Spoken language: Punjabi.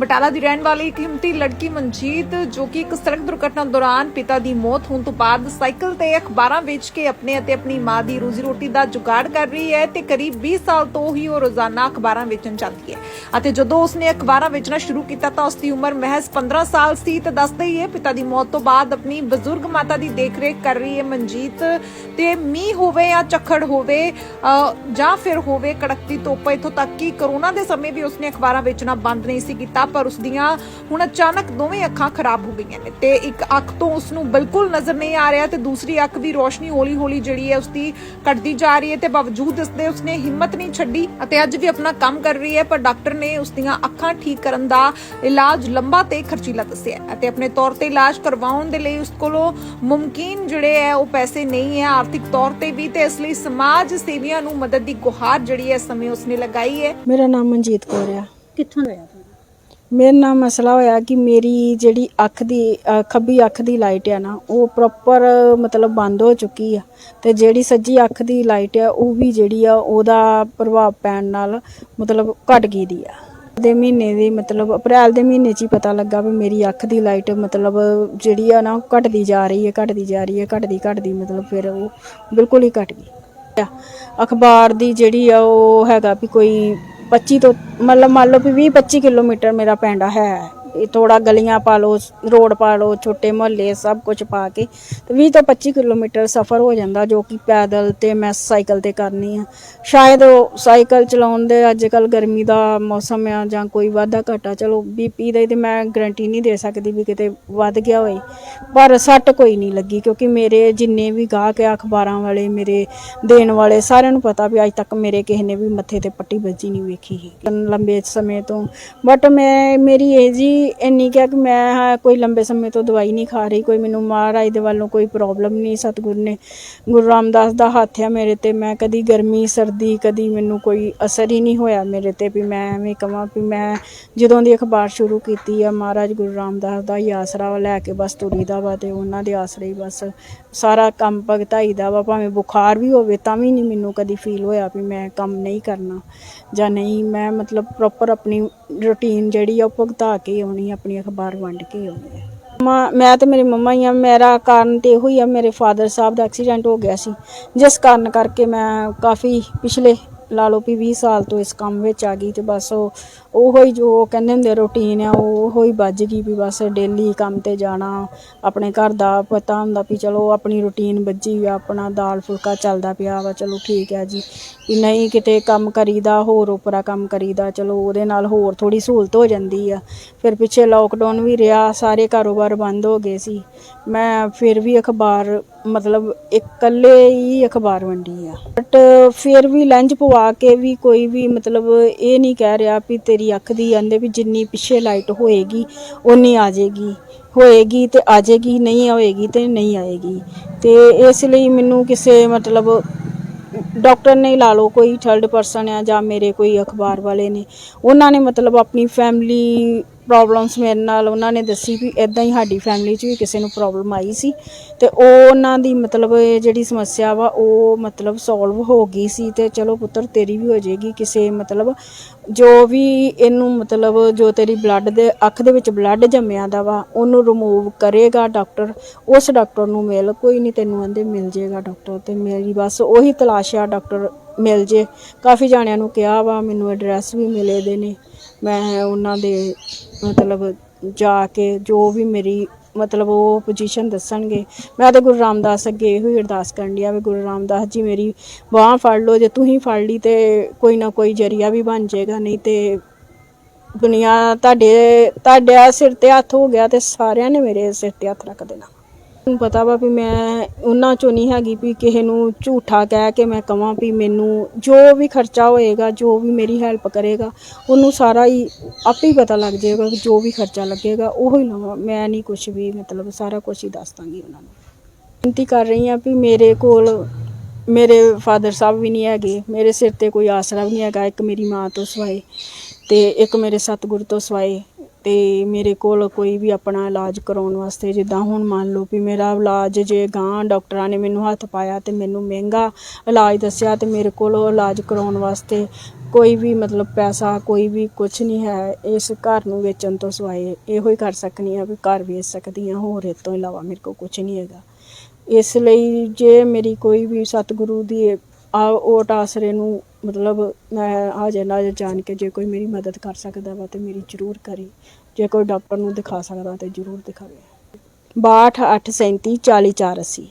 ਬਟਾਲਾ ਦੀ ਰਹਿਣ ਵਾਲੀ ਇੱਕ ਹਿੰਮਤੀ ਲੜਕੀ ਮਨਜੀਤ, ਜੋ ਕਿ ਇੱਕ ਸੜਕ ਦੁਰਘਟਨਾ ਦੌਰਾਨ ਪਿਤਾ ਦੀ ਮੌਤ ਹੋਣ ਤੋਂ ਬਾਅਦ ਸਾਈਕਲ ਤੇ ਅਖਬਾਰਾਂ ਵੇਚ ਕੇ ਆਪਣੇ ਅਤੇ ਆਪਣੀ ਮਾਂ ਦੀ ਰੋਜ਼ੀ ਰੋਟੀ ਦਾ ਜੁਗਾੜ ਕਰ ਰਹੀ ਹੈ ਤੇ ਕਰੀਬ 20 ਸਾਲ ਤੋਂ ਹੀ ਉਹ ਰੋਜ਼ਾਨਾ ਅਖਬਾਰਾਂ ਵੇਚਣ ਜਾਂਦੀ ਹੈ। ਅਤੇ ਜਦੋਂ ਉਸਨੇ ਅਖਬਾਰਾਂ ਵੇਚਣਾ ਸ਼ੁਰੂ ਕੀਤਾ ਤਾਂ ਉਸ ਦੀ ਉਮਰ ਮਹਿਜ਼ 15 ਸਾਲ ਸੀ ਤੇ ਦੱਸਦੇ ਹੀ ਹੈ ਪਿਤਾ ਦੀ ਮੌਤ ਤੋਂ ਬਾਅਦ ਆਪਣੀ ਬਜ਼ੁਰਗ ਮਾਤਾ ਦੀ ਦੇਖਰੇਖ ਕਰ ਰਹੀ ਹੈ ਮਨਜੀਤ ਤੇ ਮੀਂਹ ਹੋਵੇ ਜਾਂ ਝੱਖੜ ਹੋਵੇ ਜਾਂ ਫਿਰ ਹੋਵੇ ਕੜਕਤੀ ਧੁੱਪ ਇੱਥੋਂ ਤੱਕ ਕਿ ਕਰੋਨਾ ਦੇ ਸਮੇਂ ਵੀ ਉਸਨੇ ਅਖਬਾਰਾਂ ਵੇਚਣਾ ਬੰਦ ਨਹੀਂ ਸੀ ਕੀਤਾ। ਪਰ ਉਸ ਦੀਆਂ ਹੁਣ ਅਚਾਨਕ ਦੋਵੇਂ ਅੱਖਾਂ ਖਰਾਬ ਹੋ ਗਈਆਂ ਨੇ ਤੇ ਇੱਕ ਅੱਖ ਤੋਂ ਉਸ ਨੂੰ ਬਿਲਕੁਲ ਨਜ਼ਰ ਨਹੀਂ ਆ ਰਿਹਾ ਤੇ ਦੂਸਰੀ ਅੱਖ ਦੀ ਰੋਸ਼ਨੀ ਹੌਲੀ ਹੌਲੀ ਜਿਹੜੀ ਹੈ ਉਸਦੀ ਘਟਦੀ ਜਾ ਰਹੀ ਹੈ ਤੇ ਬਾਵਜੂਦ ਇਸ ਦੇ ਉਸਨੇ ਹਿੰਮਤ ਨਹੀਂ ਛੱਡੀ ਅਤੇ ਅੱਜ ਵੀ ਆਪਣਾ ਕੰਮ ਕਰ ਰਹੀ ਹੈ ਪਰ ਡਾਕਟਰ ਨੇ ਉਸ ਦੀਆਂ ਅੱਖਾਂ ਠੀਕ ਕਰਨ ਦਾ ਇਲਾਜ ਲੰਬਾ ਤੇ ਖਰਚੀਲਾ ਦੱਸਿਆ ਹੈ ਅਤੇ ਆਪਣੇ ਤੌਰ ਤੇ ਇਲਾਜ ਕਰਵਾਉਣ ਦੇ ਲਈ ਉਸ ਕੋਲੋਂ ਮੁਮਕਿਨ ਜਿਹੜੇ ਹੈ ਉਹ ਪੈਸੇ ਨਹੀਂ ਹੈ। ਆਰਥਿਕ ਤੌਰ ਤੇ ਵੀ ਤੇ ਇਸ ਲਈ ਸਮਾਜ ਸੇਵੀਆਂ ਨੂੰ ਮਦਦ ਦੀ ਗੁਹਾਰ ਜਿਹੜੀ ਹੈ ਸਮੇਂ ਉਸਨੇ ਲਗਾਈ ਹੈ। ਮੇਰਾ ਨਾਮ ਮਨਜੀਤ ਕੌਰ ਆ। ਕਿੱਥੋਂ ਤੁਹਾਨੂੰ ਮੇਰੇ ਨਾਲ ਮਸਲਾ ਹੋਇਆ ਕਿ ਮੇਰੀ ਜਿਹੜੀ ਅੱਖ ਦੀ ਅ, ਖੱਬੀ ਅੱਖ ਦੀ ਲਾਈਟ ਆ ਨਾ ਉਹ ਪ੍ਰੋਪਰ ਮਤਲਬ ਬੰਦ ਹੋ ਚੁੱਕੀ ਆ ਤੇ ਜਿਹੜੀ ਸੱਜੀ ਅੱਖ ਦੀ ਲਾਈਟ ਆ ਉਹ ਵੀ ਜਿਹੜੀ ਆ ਉਹਦਾ ਪ੍ਰਭਾਵ ਪੈਣ ਨਾਲ ਮਤਲਬ ਘਟ ਗਈ ਦੀ ਆ ਦੇ ਮਹੀਨੇ ਦੀ ਮਤਲਬ ਅਪ੍ਰੈਲ ਦੇ ਮਹੀਨੇ 'ਚ ਹੀ ਪਤਾ ਲੱਗਾ ਵੀ ਮੇਰੀ ਅੱਖ ਦੀ ਲਾਈਟ ਮਤਲਬ ਜਿਹੜੀ ਆ ਨਾ ਉਹ ਘਟਦੀ ਜਾ ਰਹੀ ਹੈ ਘਟਦੀ ਜਾ ਰਹੀ ਹੈ ਘਟਦੀ ਘਟਦੀ ਮਤਲਬ ਫਿਰ ਉਹ ਬਿਲਕੁਲ ਹੀ ਘਟ ਗਈ ਆ। ਅਖਬਾਰ ਦੀ ਜਿਹੜੀ ਆ ਉਹ ਹੈਗਾ ਵੀ ਕੋਈ 25 ਤੋਂ ਮਤਲਬ ਮੰਨ ਲਓ ਵੀ 20 25 ਕਿਲੋਮੀਟਰ ਮੇਰਾ ਪਿੰਡ ਹੈ। ਥੋੜਾ ਗਲੀਆਂ ਪਾ ਲਓ, ਰੋਡ ਪਾ ਲਓ, ਛੋਟੇ ਮੁਹੱਲੇ ਸਭ ਕੁਝ ਪਾ ਕੇ ਤੇ 20 ਤੋਂ 25 ਕਿਲੋਮੀਟਰ ਸਫ਼ਰ ਹੋ ਜਾਂਦਾ ਜੋ ਕਿ ਪੈਦਲ ਤੇ ਮੈਂ ਸਾਈਕਲ ਤੇ ਕਰਨੀ ਆ। ਸ਼ਾਇਦ ਉਹ ਸਾਈਕਲ ਚਲਾਉਣ ਦੇ ਅੱਜ ਕੱਲ ਗਰਮੀ ਦਾ ਮੌਸਮ ਆ ਜਾਂ ਕੋਈ ਵਾਧਾ ਘਾਟਾ, ਚਲੋ ਬੀਪੀ ਦਾ ਤੇ ਮੈਂ ਗਰੰਟੀ ਨਹੀਂ ਦੇ ਸਕਦੀ ਵੀ ਕਿਤੇ ਵੱਧ ਗਿਆ ਹੋਏ ਪਰ ਸੱਟ ਕੋਈ ਨਹੀਂ ਲੱਗੀ ਕਿਉਂਕਿ ਮੇਰੇ ਜਿੰਨੇ ਵੀ ਗਾਹਕ ਆ, ਅਖਬਾਰਾਂ ਵਾਲੇ, ਮੇਰੇ ਦੇਣ ਵਾਲੇ ਸਾਰਿਆਂ ਨੂੰ ਪਤਾ ਵੀ ਅੱਜ ਤੱਕ ਮੇਰੇ ਕਿਸੇ ਨੇ ਵੀ ਮੱਥੇ ਤੇ ਪੱਟੀ ਵੱਜੀ ਨਹੀਂ ਵੇਖੀ ਸੀ ਲੰਬੇ ਸਮੇਂ ਤੋਂ। ਬਟ ਮੈਂ, ਮੇਰੀ ਏਜ ਹੀ ਇੰਨੀ ਕਿਹਾ ਕਿ ਮੈਂ ਹਾਂ, ਕੋਈ ਲੰਬੇ ਸਮੇਂ ਤੋਂ ਦਵਾਈ ਨਹੀਂ ਖਾ ਰਹੀ ਕੋਈ ਮੈਨੂੰ ਮਹਾਰਾਜ ਦੇ ਵੱਲੋਂ ਕੋਈ ਪ੍ਰੋਬਲਮ ਨਹੀਂ ਸਤਿਗੁਰ ਨੇ ਗੁਰੂ ਰਾਮਦਾਸ ਦਾ ਹੱਥ ਆ ਮੇਰੇ ਤੇ ਮੈਂ ਕਦੀ ਗਰਮੀ ਸਰਦੀ ਕਦੀ ਮੈਨੂੰ ਕੋਈ ਅਸਰ ਹੀ ਨਹੀਂ ਹੋਇਆ ਮੇਰੇ ਤੇ ਵੀ ਮੈਂ ਐਵੇਂ ਕਹਾਂ ਵੀ ਮੈਂ ਜਦੋਂ ਦੀ ਅਖਬਾਰ ਸ਼ੁਰੂ ਕੀਤੀ ਆ ਮਹਾਰਾਜ ਗੁਰੂ ਰਾਮਦਾਸ ਦਾ ਹੀ ਆਸਰਾ ਲੈ ਕੇ ਬਸ ਤੁਰੀ ਦਾ ਵਾ ਤੇ ਉਹਨਾਂ ਦੇ ਆਸਰੇ ਹੀ ਬਸ ਸਾਰਾ ਕੰਮ ਭਗਤਾਈ ਦਾ ਵਾ ਭਾਵੇਂ ਬੁਖਾਰ ਵੀ ਹੋਵੇ ਤਾਂ ਵੀ ਨਹੀਂ ਮੈਨੂੰ ਕਦੀ ਫੀਲ ਹੋਇਆ ਵੀ ਮੈਂ ਕੰਮ ਨਹੀਂ ਕਰਨਾ ਜਾਂ ਨਹੀਂ ਮੈਂ ਮਤਲਬ ਪ੍ਰੋਪਰ ਆਪਣੀ ਰੁਟੀਨ ਜਿਹੜੀ ਆ ਉਹ ਭੁਗਤਾ ਕੇ ਆਉਣੀ ਆਪਣੀ ਅਖਬਾਰ ਵੰਡ ਕੇ ਆਉਣੀ ਆ। ਮਾਂ, ਮੈਂ ਤੇ ਮੇਰੀ ਮੰਮਾ ਹੀ ਆ, ਮੇਰਾ ਕਾਰਨ ਤੇ ਇਹੋ ਹੀ ਆ, ਮੇਰੇ ਫਾਦਰ ਸਾਹਿਬ ਦਾ ਐਕਸੀਡੈਂਟ ਹੋ ਗਿਆ ਸੀ। ਜਿਸ ਕਾਰਨ ਕਰਕੇ ਮੈਂ ਕਾਫੀ ਪਿਛਲੇ ਲਾ ਲਓ ਵੀ 20 ਸਾਲ ਤੋਂ ਇਸ ਕੰਮ ਵਿੱਚ ਆ ਗਈ ਤੇ ਬਸ ਉਹ, ਉਹੋ ਹੀ ਜੋ ਕਹਿੰਦੇ ਹੁੰਦੇ ਰੁਟੀਨ ਆ, ਉਹ ਉਹੋ ਹੀ ਵੱਜ ਗਈ ਵੀ ਬਸ ਡੇਲੀ ਕੰਮ ਤੇ ਜਾਣਾ, ਆਪਣੇ ਘਰ ਦਾ ਪਤਾ ਹੁੰਦਾ ਵੀ ਚਲੋ ਆਪਣੀ ਰੁਟੀਨ ਵੱਜੀ ਆ, ਆਪਣਾ ਦਾਲ ਫੁਲਕਾ ਚੱਲਦਾ ਪਿਆ ਵਾ, ਚਲੋ ਠੀਕ ਹੈ ਜੀ। ਵੀ ਨਹੀਂ ਕਿਤੇ ਕੰਮ ਕਰੀਦਾ, ਹੋਰ ਉਪਰਾ ਕੰਮ ਕਰੀਦਾ, ਚਲੋ ਉਹਦੇ ਨਾਲ ਹੋਰ ਥੋੜੀ ਸਹੂਲਤ ਹੋ ਜਾਂਦੀ ਆ। ਫਿਰ ਪਿੱਛੇ ਲੋਕਡਾਊਨ ਵੀ ਰਿਹਾ, ਸਾਰੇ ਕਾਰੋਬਾਰ ਬੰਦ ਹੋ ਗਏ ਸੀ। ਮੈਂ ਫਿਰ ਵੀ ਅਖਬਾਰ ਮਤਲਬ ਇਕੱਲੇ ਹੀ ਅਖਬਾਰ ਵੰਡੀ ਆ। ਬਟ ਫਿਰ ਵੀ ਲੰਜ ਪਵਾ ਕੇ ਵੀ ਕੋਈ ਵੀ ਮਤਲਬ ਇਹ ਨਹੀਂ ਕਹਿ ਰਿਹਾ ਵੀ ਤੇਰੀ ਅੱਖ ਦੀ ਆਂਦੇ ਵੀ ਜਿੰਨੀ ਪਿੱਛੇ ਲਾਈਟ ਹੋਏਗੀ ਉਨੀ ਆ ਜਾਏਗੀ। ਹੋਏਗੀ ਤੇ ਆ ਜਾਏਗੀ, ਨਹੀਂ ਹੋਏਗੀ ਤੇ ਨਹੀਂ ਆਏਗੀ। ਤੇ ਇਸ ਲਈ ਮੈਨੂੰ ਕਿਸੇ ਮਤਲਬ ਡਾਕਟਰ ਨੇ ਲਾ ਲਓ ਕੋਈ ਥਰਡ ਪਰਸਨ ਆ ਜਾਂ ਮੇਰੇ ਕੋਈ ਅਖਬਾਰ ਵਾਲੇ ਨੇ, ਉਹਨਾਂ ਨੇ ਮਤਲਬ ਆਪਣੀ ਫੈਮਿਲੀ ਪ੍ਰੋਬਲਮਸ ਮੇਰੇ ਨਾਲ ਉਹਨਾਂ ਨੇ ਦੱਸੀ ਵੀ ਇਦਾਂ ਹੀ ਸਾਡੀ ਫੈਮਿਲੀ 'ਚ ਵੀ ਕਿਸੇ ਨੂੰ ਪ੍ਰੋਬਲਮ ਆਈ ਸੀ ਤੇ ਉਹ ਉਹਨਾਂ ਦੀ ਮਤਲਬ ਇਹ ਜਿਹੜੀ ਸਮੱਸਿਆ ਵਾ ਉਹ ਮਤਲਬ ਸੋਲਵ ਹੋ ਗਈ ਸੀ ਤੇ ਚਲੋ ਪੁੱਤਰ ਤੇਰੀ ਵੀ ਹੋ ਜਾਏਗੀ ਕਿਸੇ ਮਤਲਬ ਜੋ ਵੀ ਇਹਨੂੰ ਮਤਲਬ ਜੋ ਤੇਰੀ ਬਲੱਡ ਦੇ ਅੱਖ ਦੇ ਵਿੱਚ ਬਲੱਡ ਜੰਮਿਆ ਦਾ ਵਾ, ਉਹਨੂੰ ਰਿਮੂਵ ਕਰੇਗਾ ਡਾਕਟਰ ਉਸ ਡਾਕਟਰ ਨੂੰ ਮਿਲ, ਕੋਈ ਨਹੀਂ ਤੈਨੂੰ ਆਂਦੇ ਮਿਲ ਜੇਗਾ ਡਾਕਟਰ ਤੇ ਮੇਰੀ ਬਸ ਉਹੀ ਤਲਾਸ਼ ਆ ਡਾਕਟਰ ਮਿਲ ਜੇ। ਕਾਫੀ ਜਾਣਿਆਂ ਨੂੰ ਕਿਹਾ ਵਾ, ਮੈਨੂੰ ਐਡਰੈਸ ਵੀ ਮਿਲੇ ਦੇ ਨੇ। ਮੈਂ ਉਹਨਾਂ ਦੇ ਮਤਲਬ ਜਾ ਕੇ ਜੋ ਵੀ ਮੇਰੀ ਮਤਲਬ ਉਹ ਪੋਜੀਸ਼ਨ ਦੱਸਣਗੇ। ਮੈਂ ਤਾਂ ਗੁਰੂ ਰਾਮਦਾਸ ਅੱਗੇ ਇਹੋ ਹੀ ਅਰਦਾਸ ਕਰਨ ਡਿਆ ਵੀ ਗੁਰੂ ਰਾਮਦਾਸ ਜੀ, ਮੇਰੀ ਬਾਹ ਫੜ ਲਓ, ਜੇ ਤੂੰ ਹੀ ਫੜ ਲਈ ਤੇ ਕੋਈ ਨਾ ਕੋਈ ਜਰੀਆ ਵੀ ਬਣ ਜਾਏਗਾ, ਨਹੀਂ ਤੇ ਦੁਨੀਆ ਤੁਹਾਡੇ ਤੁਹਾਡੇ ਸਿਰ ਤੇ ਹੱਥ ਹੋ ਗਿਆ ਤੇ ਸਾਰਿਆਂ ਨੇ ਮੇਰੇ ਸਿਰ ਤੇ ਹੱਥ ਰੱਖ ਦੇਣਾ। ਮੈਨੂੰ ਪਤਾ ਵਾ ਵੀ ਮੈਂ ਉਹਨਾਂ ਚੋਂ ਨਹੀਂ ਹੈਗੀ ਵੀ ਕਿਸੇ ਨੂੰ ਝੂਠਾ ਕਹਿ ਕੇ ਮੈਂ ਕਹਾਂ ਵੀ ਮੈਨੂੰ ਜੋ ਵੀ ਖਰਚਾ ਹੋਏਗਾ, ਜੋ ਵੀ ਮੇਰੀ ਹੈਲਪ ਕਰੇਗਾ, ਉਹਨੂੰ ਸਾਰਾ ਹੀ ਆਪੇ ਹੀ ਪਤਾ ਲੱਗ ਜਾਏਗਾ ਕਿ ਜੋ ਵੀ ਖਰਚਾ ਲੱਗੇਗਾ, ਉਹ ਹੀ ਲਵਾਂ। ਮੈਂ ਨਹੀਂ ਕੁਝ ਵੀ ਮਤਲਬ ਸਾਰਾ ਕੁਝ ਹੀ ਦੱਸ ਦਾਂਗੀ ਉਹਨਾਂ ਨੂੰ। ਬੇਨਤੀ ਕਰ ਰਹੀ ਹਾਂ ਵੀ ਮੇਰੇ ਕੋਲ ਮੇਰੇ ਫਾਦਰ ਸਾਹਿਬ ਵੀ ਨਹੀਂ ਹੈਗੇ, ਮੇਰੇ ਸਿਰ ਤੇ ਕੋਈ ਆਸਰਾ ਵੀ ਨਹੀਂ ਹੈਗਾ, ਇੱਕ ਮੇਰੀ ਮਾਂ ਤੋਂ ਸਿਵਾਏ ਤੇ ਇੱਕ ਮੇਰੇ ਸਤਿਗੁਰ ਤੋਂ ਸਿਵਾਏ। ਤੇ ਮੇਰੇ ਕੋਲ ਕੋਈ ਵੀ ਆਪਣਾ ਇਲਾਜ ਕਰਵਾਉਣ ਵਾਸਤੇ ਜਿੱਦਾਂ ਹੁਣ ਮੰਨ ਲਓ ਵੀ ਮੇਰਾ ਇਲਾਜ ਜੇ ਅਗਾਂਹ ਡਾਕਟਰਾਂ ਨੇ ਮੈਨੂੰ ਹੱਥ ਪਾਇਆ ਅਤੇ ਮੈਨੂੰ ਮਹਿੰਗਾ ਇਲਾਜ ਦੱਸਿਆ ਅਤੇ ਮੇਰੇ ਕੋਲ ਉਹ ਇਲਾਜ ਕਰਵਾਉਣ ਵਾਸਤੇ ਕੋਈ ਵੀ ਮਤਲਬ ਪੈਸਾ ਕੋਈ ਵੀ ਕੁਛ ਨਹੀਂ ਹੈ, ਇਸ ਘਰ ਨੂੰ ਵੇਚਣ ਤੋਂ ਸਿਵਾਏ ਇਹੋ ਹੀ ਕਰ ਸਕਦੀ ਹਾਂ ਵੀ ਘਰ ਵੇਚ ਸਕਦੀ ਹਾਂ, ਹੋਰ ਇਹ ਤੋਂ ਇਲਾਵਾ ਮੇਰੇ ਕੋਲ ਕੁਛ ਨਹੀਂ ਹੈਗਾ। ਇਸ ਲਈ ਜੇ ਮੇਰੀ ਕੋਈ ਵੀ ਸਤਿਗੁਰੂ ਦੀ ਆ, ਓਟ ਆਸਰੇ ਨੂੰ ਮਤਲਬ ਮੈਂ ਹਾਜ਼ਰ ਨਾਜ਼ਰ ਜਾਣ ਕੇ ਜੇ ਕੋਈ ਮੇਰੀ ਮਦਦ ਕਰ ਸਕਦਾ ਵਾ ਤੇ ਮੇਰੀ ਜ਼ਰੂਰ ਕਰੇ। ਜੇ ਕੋਈ ਡਾਕਟਰ ਨੂੰ ਦਿਖਾ ਸਕਦਾ ਤੇ ਜ਼ਰੂਰ ਦਿਖਾਵੇ। 62 837 40 480